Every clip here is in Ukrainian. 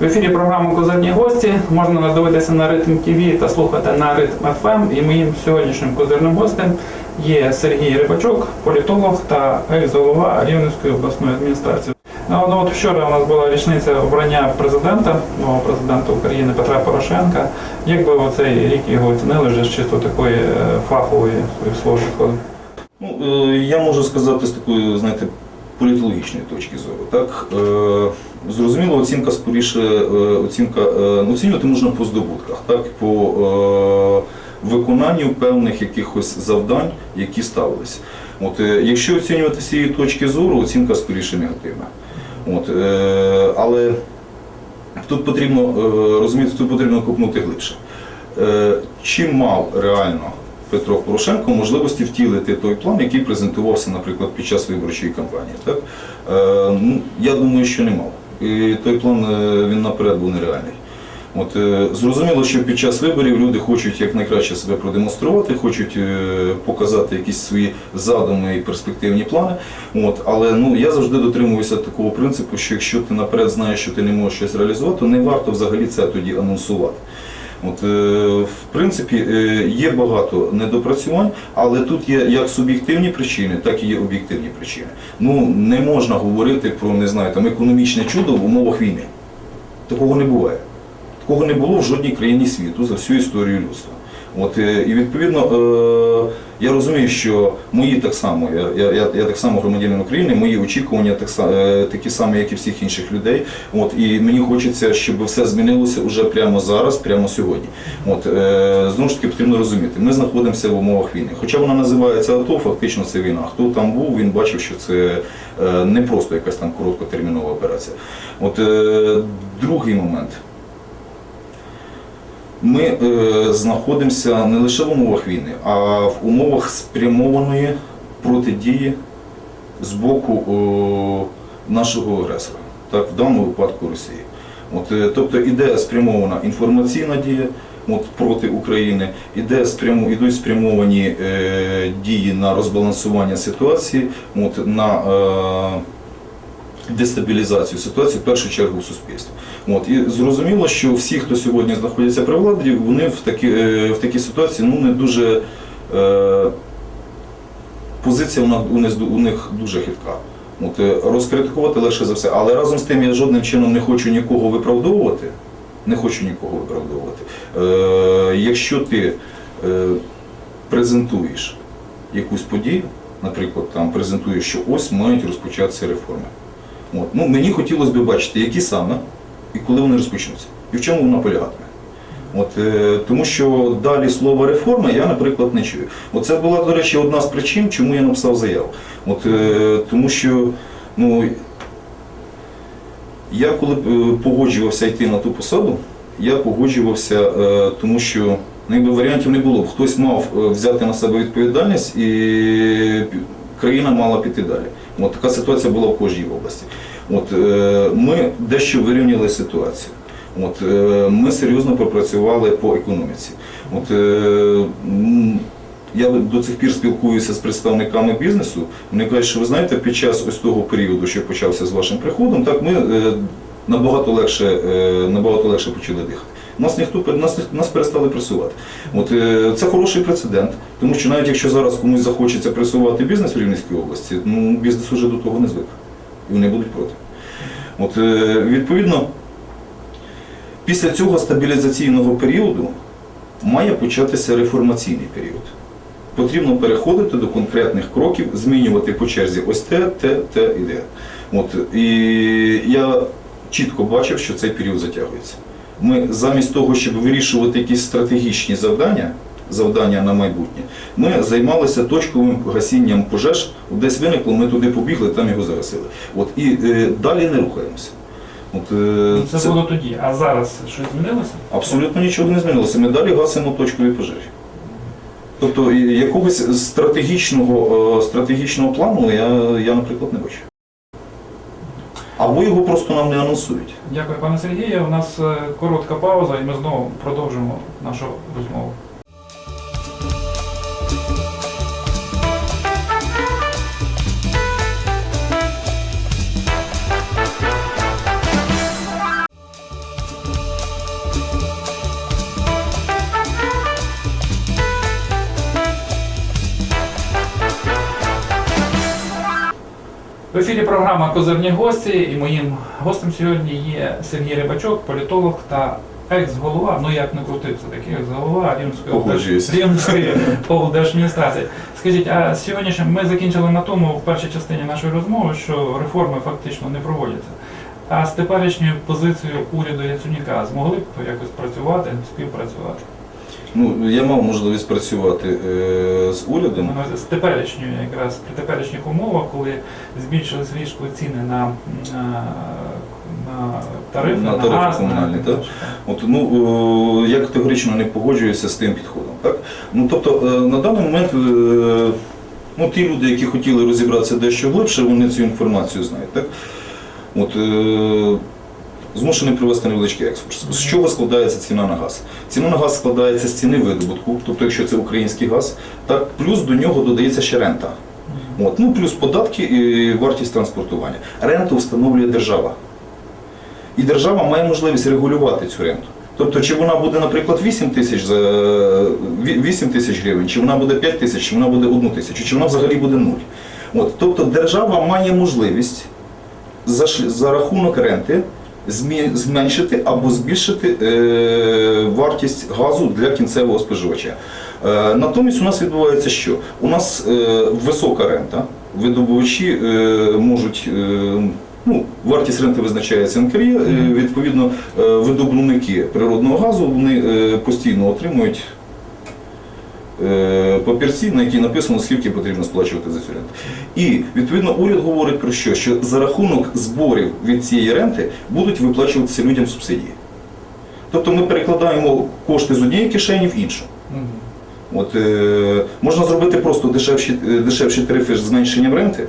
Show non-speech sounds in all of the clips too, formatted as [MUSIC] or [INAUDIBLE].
В ефірі програми Козирні гості можна надивитися на ритм ТВ та слухати на ритм ФМ. І моїм сьогоднішнім козирним гостем є Сергій Рибачук, політолог та екс-голова Рівненської обласної адміністрації. Ну, от вчора у нас була річниця обрання президента, нового президента України Петра Порошенка. Як би оцей рік його оцінили вже з чисто такої е, фахової підходу? Ну, е, я можу сказати з такої, знаєте, політологічної точки зору. Так, Е, зрозуміло, оцінка скоріше, е, оцінка, е, ну, оцінювати можна по здобутках, так, по е, виконанню певних якихось завдань, які ставилися. От, якщо оцінювати з цієї точки зору, оцінка скоріше негативна. От, але тут потрібно розуміти, тут потрібно копнути глибше. Чи мав реально Петро Порошенко можливості втілити той план, який презентувався, наприклад, під час виборчої кампанії? Так? Ну, я думаю, що не мав. І той план е, він наперед був нереальний. От, е, зрозуміло, що під час виборів люди хочуть якнайкраще себе продемонструвати, хочуть е, показати якісь свої задуми і перспективні плани. От, але ну, я завжди дотримуюся такого принципу, що якщо ти наперед знаєш, що ти не можеш щось реалізувати, то не варто взагалі це тоді анонсувати. От, е, в принципі, е, є багато недопрацювань, але тут є як суб'єктивні причини, так і є об'єктивні причини. Ну, не можна говорити про не знаю, там, економічне чудо в умовах війни. Такого не буває. Такого не було в жодній країні світу за всю історію людства. От, е, і відповідно, е, я розумію, що мої так само, я, я, я, так само громадянин України, мої очікування так, е, такі самі, як і всіх інших людей. От, і мені хочеться, щоб все змінилося вже прямо зараз, прямо сьогодні. От, е, знову ж таки, потрібно розуміти, ми знаходимося в умовах війни. Хоча вона називається АТО, фактично це війна. Хто там був, він бачив, що це не просто якась там короткотермінова операція. От, е, другий момент. Ми е, знаходимося не лише в умовах війни, а в умовах спрямованої протидії з боку е, нашого агресора, так, в даному випадку Росії. От, е, тобто іде спрямована інформаційна дія от, проти України, іде спрямо, ідуть спрямовані е, дії на розбалансування ситуації, от, на е, дестабілізацію ситуації в першу чергу в суспільстві. От і зрозуміло, що всі, хто сьогодні знаходяться при владі, вони в такі, е, в такій ситуації ну не дуже е, позиція у них, у них- дуже хитка. От, е, розкритикувати легше за все. Але разом з тим я жодним чином не хочу нікого виправдовувати. Не хочу нікого виправдовувати. Е, якщо ти е, презентуєш якусь подію, наприклад, там презентуєш, що ось мають розпочатися реформи. От. Ну, мені хотілося б бачити, які саме і коли вони розпочнуться, і в чому вона полягатиме. От, е, тому що далі слово реформа я, наприклад, не чую. От це була, до речі, одна з причин, чому я написав заяву. От, е, тому що ну, я коли е, погоджувався йти на ту посаду, я погоджувався, тому що ну, якби варіантів не було. Хтось мав взяти на себе відповідальність і країна мала піти далі. От така ситуація була в кожній області. От, е, ми дещо вирівняли ситуацію. От, е, ми серйозно попрацювали по економіці. От, е, я до цих пір спілкуюся з представниками бізнесу. Вони кажуть, що ви знаєте, під час ось того періоду, що почався з вашим приходом, так ми набагато легше, набагато легше почали дихати. Нас ніхто нас, нас перестали пресувати. От це хороший прецедент, тому що навіть якщо зараз комусь захочеться пресувати бізнес в Рівненській області, ну бізнес уже до того не звик. І вони будуть проти. От е, відповідно, після цього стабілізаційного періоду має початися реформаційний період. Потрібно переходити до конкретних кроків, змінювати по черзі ось те, те, те і те. От, і я чітко бачив, що цей період затягується. Ми замість того, щоб вирішувати якісь стратегічні завдання, завдання на майбутнє, ми займалися точковим гасінням пожеж. Десь виникло, ми туди побігли, там його загасили. От, і е, далі не рухаємося. От, е, Це, було тоді, а зараз щось змінилося? Абсолютно нічого не змінилося. Ми далі гасимо точкові пожежі. Тобто якогось стратегічного, е, стратегічного плану я, я, наприклад, не бачу. Або його просто нам не анонсують. Дякую, пане Сергію. У нас е, коротка пауза, і ми знову продовжимо нашу розмову. Ефірі програма Козирні гості і моїм гостем сьогодні є Сергій Рибачок, політолог та екс-голова, ну як не крути, це таки екс-голова Рівненської Рівненської [LAUGHS] облдержадміністрації. Скажіть, а сьогодні ми закінчили на тому в першій частині нашої розмови, що реформи фактично не проводяться. А з теперішньою позицією уряду Яценюка змогли б якось працювати, співпрацювати? Ну, я мав можливість працювати е, з урядом. Ну, З теперішньою, якраз при теперішніх умовах, коли збільшились різко ціни на, на, на тарифи, На на, тарифи газ, комунальні, на так? От, ну, е, я категорично не погоджуюся з тим підходом. Так? Ну, тобто, е, на даний момент е, ну, ті люди, які хотіли розібратися дещо глибше, вони цю інформацію знають. Так? От, е, змушений привести невеличкий екскурс. З чого складається ціна на газ? Ціна на газ складається з ціни видобутку, тобто якщо це український газ, так, плюс до нього додається ще рента. От, ну, плюс податки і вартість транспортування. Ренту встановлює держава. І держава має можливість регулювати цю ренту. Тобто, чи вона буде, наприклад, 8 тисяч за 8 тисяч гривень, чи вона буде 5 тисяч, чи вона буде 1 тисячу, чи вона взагалі буде 0. От, тобто держава має можливість за, за рахунок ренти зменшити або збільшити е, вартість газу для кінцевого споживача. Е, натомість у нас відбувається що? У нас е, висока рента, видобувачі можуть. Ну, вартість ренти визначається НКРІ, відповідно, видобувники природного газу вони постійно отримують папірці, на які написано, скільки потрібно сплачувати за цю ренту. І відповідно уряд говорить про що? Що за рахунок зборів від цієї ренти будуть виплачуватися людям субсидії. Тобто ми перекладаємо кошти з однієї кишені в іншу. От, е, можна зробити просто дешевші, е, дешевші тарифи з зменшенням ренти,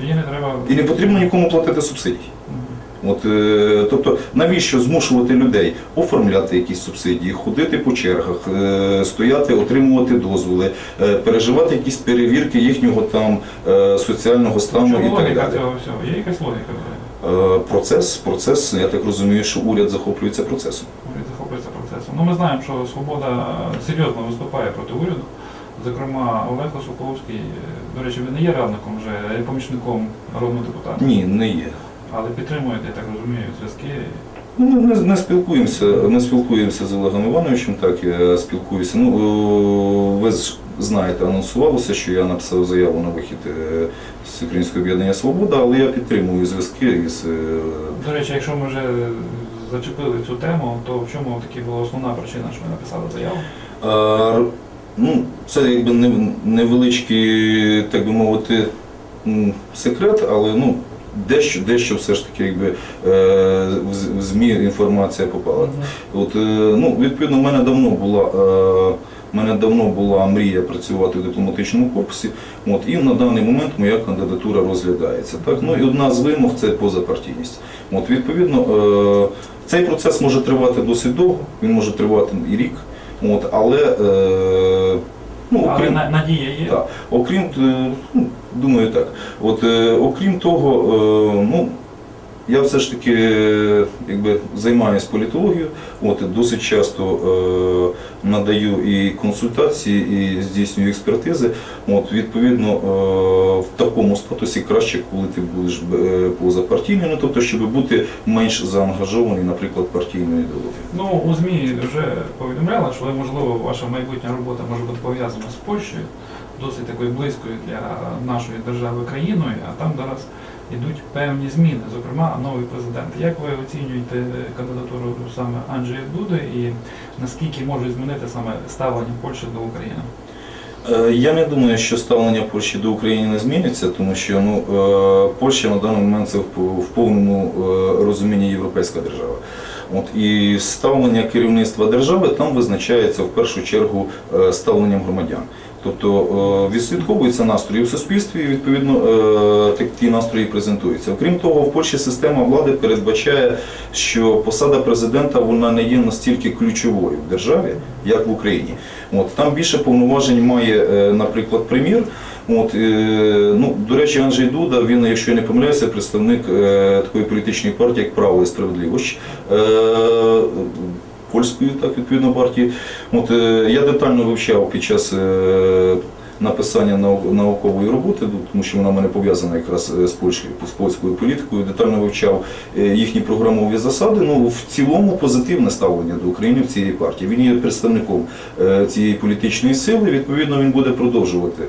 Тоді не треба. і не потрібно нікому платити субсидій. От, е, тобто, навіщо змушувати людей оформляти якісь субсидії, ходити по чергах, е, стояти, отримувати дозволи, е, переживати якісь перевірки їхнього там е, соціального стану Чому і так далі. цього всього? Є якась логіка? Е, Процес, процес, я так розумію, що уряд захоплюється процесом. Уряд захоплюється процесом. Ну ми знаємо, що свобода серйозно виступає проти уряду. Зокрема, Олег Соколовський, до речі, він не є радником вже, а є помічником народного депутата. Ні, не є. Але підтримуєте, я так розумію, зв'язки. Ну, ми не, не спілкуємося, не спілкуємося з Олегом Івановичем, так я спілкуюся. Ну, ви ж знаєте, анонсувалося, що я написав заяву на вихід е, з Українського об'єднання Свобода, але я підтримую зв'язки із е, До речі, якщо ми вже зачепили цю тему, то в чому таки була основна причина, що ви написали заяву? А, ну, це якби невеличкий, так би мовити, секрет, але ну, дещо, дещо все ж таки якби, е, в ЗМІ інформація попала. От, е, ну, відповідно, в мене давно була. е, в мене давно була мрія працювати в дипломатичному корпусі, от, і на даний момент моя кандидатура розглядається. Так? Ну, і одна з вимог це позапартійність. От, відповідно, е, цей процес може тривати досить довго, він може тривати і рік, от, але е, ну, окрім, Але надія є. так, окрім, е, ну, думаю так. От, е, окрім того, е, ну, я все ж таки якби, займаюся політологією, от, досить часто е, надаю і консультації, і здійснюю експертизи. От, відповідно, е, в такому статусі краще, коли ти будеш е, позапартійним, ну, тобто, щоб бути менш заангажований, наприклад, партійною ідеологією. Ну, у ЗМІ вже повідомляли, що можливо ваша майбутня робота може бути пов'язана з Польщею, досить такою близькою для нашої держави країною, а там зараз йдуть певні зміни, зокрема новий президент. Як ви оцінюєте кандидатуру саме Анджея Дуди і наскільки може змінити саме ставлення Польщі до України? Е, Я не думаю, що ставлення Польщі до України не зміниться, тому що ну, е, Польща на даний момент це в повному е, розумінні європейська держава. От, і ставлення керівництва держави там визначається в першу чергу е, ставленням громадян. Тобто е, відслідковуються настрої в суспільстві, і відповідно е, так- ті настрої презентуються. Окрім того, в Польщі система влади передбачає, що посада президента вона не є настільки ключовою в державі, як в Україні. От там більше повноважень має, е, наприклад, прем'єр. От, ну, до речі, Анджей Дуда, він, якщо я не помиляюся, представник такої політичної партії, як Право і справедливість. Польської, так, відповідно, партії. От, е, я детально вивчав під час е, написання нау- наукової роботи, ну, тому що вона в мене пов'язана якраз е, з Польщею, з польською політикою, детально вивчав їхні програмові засади. Ну, в цілому позитивне ставлення до України в цієї партії. Він є представником цієї політичної сили, відповідно, він буде продовжувати.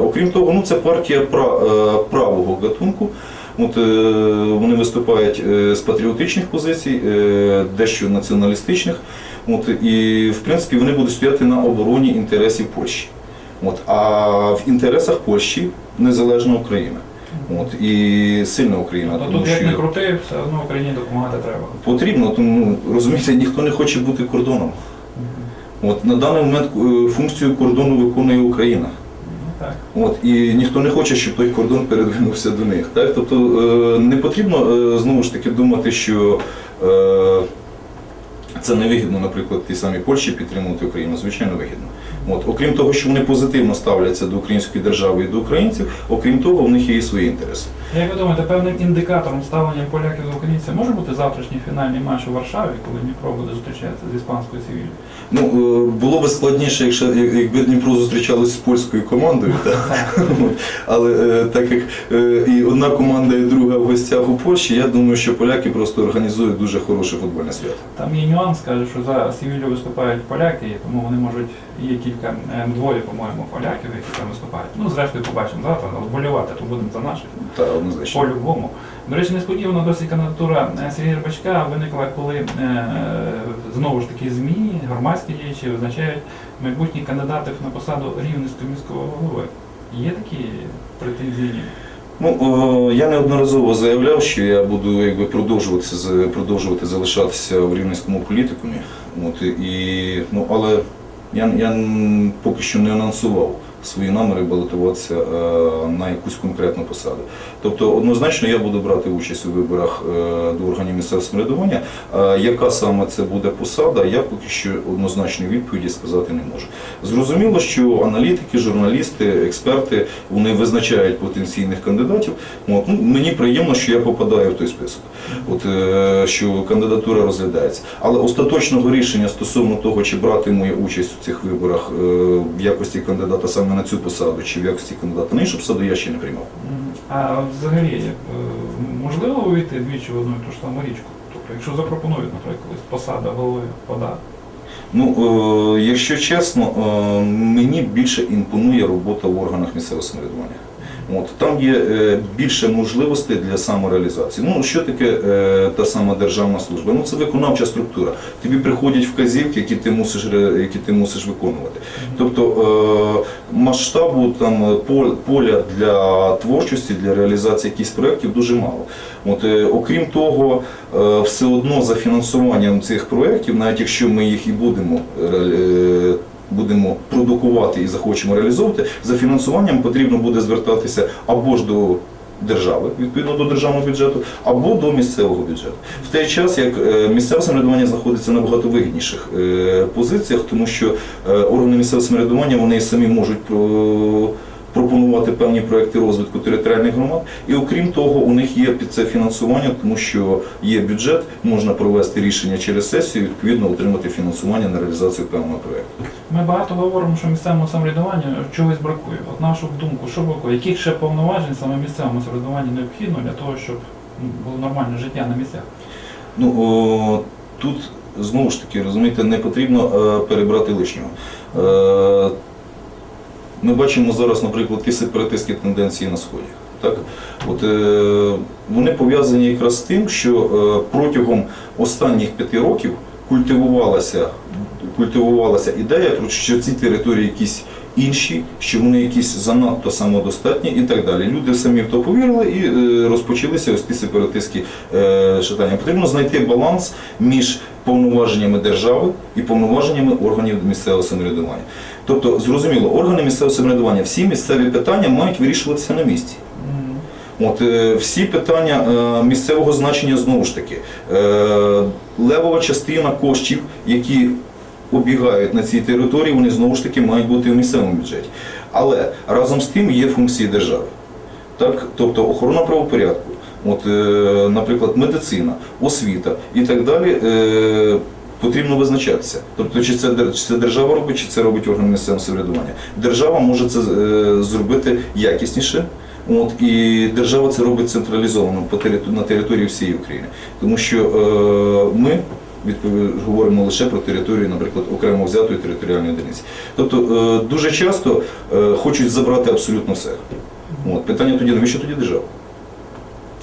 Окрім того, ну, це партія пра- правого гатунку. От, е, вони виступають е, з патріотичних позицій, е, дещо націоналістичних. От, і, в принципі, вони будуть стояти на обороні інтересів Польщі. От, а в інтересах Польщі незалежна Україна. От, і сильна Україна. Тобто Тому тут як не що крути, все одно Україні допомагати треба. потрібно, тому ну, розумієте, ніхто не хоче бути кордоном. От, на даний момент функцію кордону виконує Україна. От, і ніхто не хоче, щоб той кордон передвинувся до них. Так? Тобто е, не потрібно е, знову ж таки думати, що е, це невигідно, наприклад, тій самій Польщі підтримувати Україну, звичайно, вигідно. От, окрім того, що вони позитивно ставляться до української держави і до українців, окрім того, в них є і свої інтереси. Як ви думаєте, певним індикатором ставлення поляків до українців може бути завтрашній фінальний матч у Варшаві, коли Дніпро буде зустрічатися з іспанською Севілью? Ну, е, було би складніше, якщо якби Дніпро зустрічалось з польською командою? [LAUGHS] Але е, так як е, і одна команда, і друга в гостях у Польщі, я думаю, що поляки просто організують дуже хороше футбольне свято. Там є нюанс, каже, що за Севілью виступають поляки, тому вони можуть, є кілька, двоє, по-моєму, поляків, які там виступають. Ну, зрештою, побачимо завтра, але вболівати, то будемо за наших. Однозначно. По-любому. До речі, несподівано досить кандидатура е, Сергія Рибачка виникла, коли е, знову ж таки ЗМІ, громадські діячі визначають майбутні кандидати на посаду рівненського міського голови. Є такі претензії? Ну, я неодноразово заявляв, що я буду якби продовжувати, продовжувати залишатися в рівненському політикумі. От, і, ну, але я, я поки що не анонсував свої наміри балотуватися е, на якусь конкретну посаду. Тобто однозначно я буду брати участь у виборах е, до органів місцевого самоврядування. Яка саме це буде посада, я поки що однозначної відповіді сказати не можу. Зрозуміло, що аналітики, журналісти, експерти вони визначають потенційних кандидатів. От, ну, мені приємно, що я попадаю в той список, от, е, що кандидатура розглядається. Але остаточного рішення стосовно того, чи братиму я участь у цих виборах е, в якості кандидата саме на цю посаду, чи в якості кандидата на іншу посаду, я ще не приймав. А взагалі, е, можливо увійти двічі в одну і ту ж саму річку? Тобто, якщо запропонують, наприклад, посада голови ПОДА, Ну, е, якщо чесно, е, мені більше імпонує робота в органах місцевого самоврядування. От, там є е, більше можливостей для самореалізації. Ну, що таке е, та сама державна служба? Ну, це виконавча структура. Тобі приходять вказівки, які ти мусиш, які ти мусиш виконувати. Тобто е, масштабу там поля для творчості, для реалізації якихось проєктів дуже мало. От, окрім того, все одно за фінансуванням цих проєктів, навіть якщо ми їх і будемо будемо продукувати і захочемо реалізовувати, за фінансуванням потрібно буде звертатися або ж до держави, відповідно до державного бюджету, або до місцевого бюджету. В той час, як е, місцеве самоврядування знаходиться на набагато вигідніших е, позиціях, тому що е, органи місцевого самоврядування вони самі можуть пропонувати певні проекти розвитку територіальних громад. І окрім того, у них є під це фінансування, тому що є бюджет, можна провести рішення через сесію, відповідно отримати фінансування на реалізацію певного проекту. Ми багато говоримо, що місцевому самоврядуванню чогось бракує. От нашу думку, що бракує? Яких ще повноважень саме місцевому самоврядуванню необхідно для того, щоб ну, було нормальне життя на місцях? Ну о, тут знову ж таки, розумієте, не потрібно е, перебрати лишнього. Е, ми бачимо зараз, наприклад, ті сепаратистські тенденції на сході. Так? От, е, вони пов'язані якраз з тим, що е, протягом останніх п'яти років культивувалася, культивувалася ідея, що ці території якісь інші, що вони якісь занадто самодостатні і так далі. Люди самі в то повірили і е, розпочалися ось ті сепаратистські е, шатання. Потрібно знайти баланс між повноваженнями держави і повноваженнями органів місцевого самоврядування. Тобто, зрозуміло, органи місцевого самоврядування, всі місцеві питання мають вирішуватися на місці. От е, всі питання місцевого значення знову ж таки. Левова частина коштів, які обігають на цій території, вони знову ж таки мають бути в місцевому бюджеті. Але разом з тим є функції держави. Так? Тобто охорона правопорядку, от, е, наприклад, медицина, освіта і так далі. Е, потрібно визначатися. Тобто, чи це, чи це держава робить, чи це робить орган місцевого самоврядування. Держава може це е, зробити якісніше. От, і держава це робить централізовано по на території всієї України. Тому що е, ми говоримо лише про територію, наприклад, окремо взятої територіальної одиниці. Тобто е, дуже часто е, хочуть забрати абсолютно все. От, питання тоді, навіщо тоді держава?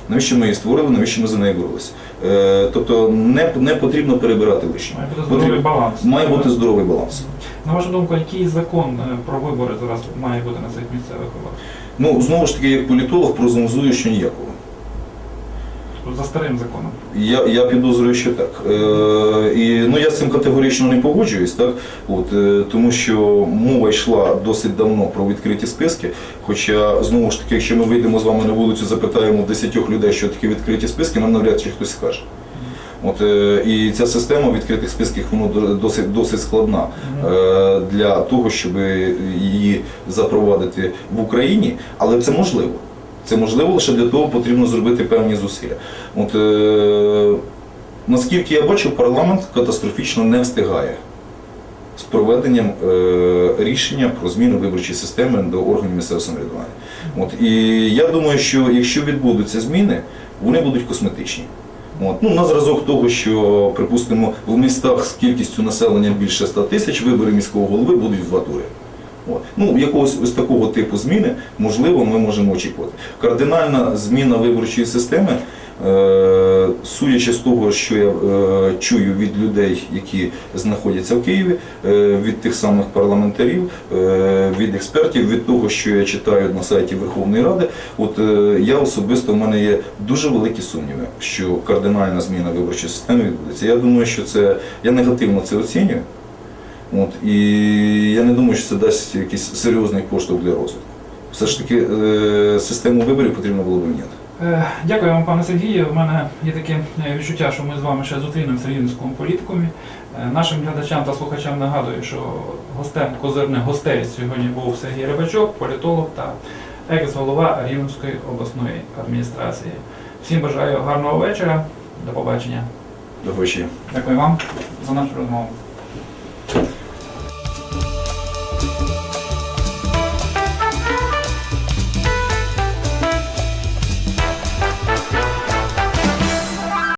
Навіщо ми її створили, навіщо ми за неї боролися? Е, тобто не, не потрібно перебирати лишнє. Має бути здоровий Потрібно- баланс. Має бути здоровий баланс. На вашу думку, який закон е, про вибори зараз має бути на цих місцевих виборах? Ну, знову ж таки, як політолог, прогнозую, що ніякого. За старим законом. Я, я підозрюю, що так. Е, і, ну, я з цим категорично не погоджуюсь, так? От, е, тому що мова йшла досить давно про відкриті списки. Хоча, знову ж таки, якщо ми вийдемо з вами на вулицю, запитаємо 10 людей, що таке відкриті списки, нам навряд чи хтось скаже. От, е, і ця система відкритих списків воно досить, досить складна е, для того, щоб її запровадити в Україні, але це можливо. Це можливо лише для того потрібно зробити певні зусилля. От, е, наскільки я бачу, парламент катастрофічно не встигає з проведенням е, рішення про зміну виборчої системи до органів місцевого самоврядування. От, і я думаю, що якщо відбудуться зміни, вони будуть косметичні. От. Ну, на зразок того, що, припустимо, в містах з кількістю населення більше 100 тисяч вибори міського голови будуть в два тури. Ну, якогось ось такого типу зміни, можливо, ми можемо очікувати. Кардинальна зміна виборчої системи, е, судячи з того, що я е, чую від людей, які знаходяться в Києві, е, від тих самих парламентарів, від експертів, від того, що я читаю на сайті Верховної Ради, от я особисто в мене є дуже великі сумніви, що кардинальна зміна виборчої системи відбудеться. Я думаю, що це я негативно це оцінюю. От, і я не думаю, що це дасть якийсь серйозний поштовх для розвитку. Все ж таки е, систему виборів потрібно було б міняти. Е, Дякую вам, пане Сергію. У мене є таке е, відчуття, що ми з вами ще зустрінемося в Рівненському політикумі. Е, Нашим глядачам та слухачам нагадую, що гостем козирних гостей сьогодні був Сергій Рибачок, політолог та екс-голова Рівненської обласної адміністрації. Всім бажаю гарного вечора. До побачення. До побачення. Дякую вам за нашу розмову.